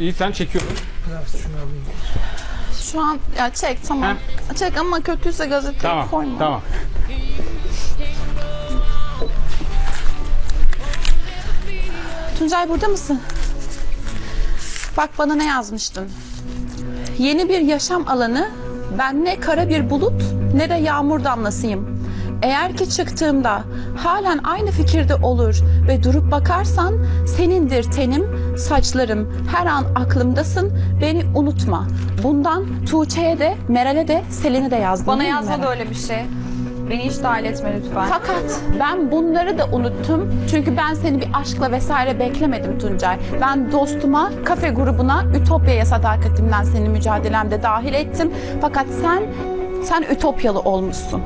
İyi sen çekiyorum. Biraz şunu alayım. Şu an ya çek tamam. Çek ama kötüyse gazeteye Tamam. koyma. Tamam. Tuncay burada mısın? Bak bana ne yazmıştın. Yeni bir yaşam alanı ben ne kara bir bulut ne de yağmur damlasıyım. Eğer ki çıktığımda halen aynı fikirde olur ve durup bakarsan senindir tenim, saçlarım, her an aklımdasın, beni unutma. Bundan Tuğçe'ye de, Meral'e de, Selin'e de yazdım. Bana değil mi yazma Meral? da öyle bir şey. Beni hiç dahil etme lütfen. Fakat ben bunları da unuttum. Çünkü ben seni bir aşkla vesaire beklemedim Tuncay. Ben dostuma, kafe grubuna, Ütopya'ya sadakatimden seni mücadelemde dahil ettim. Fakat sen, sen Ütopyalı olmuşsun.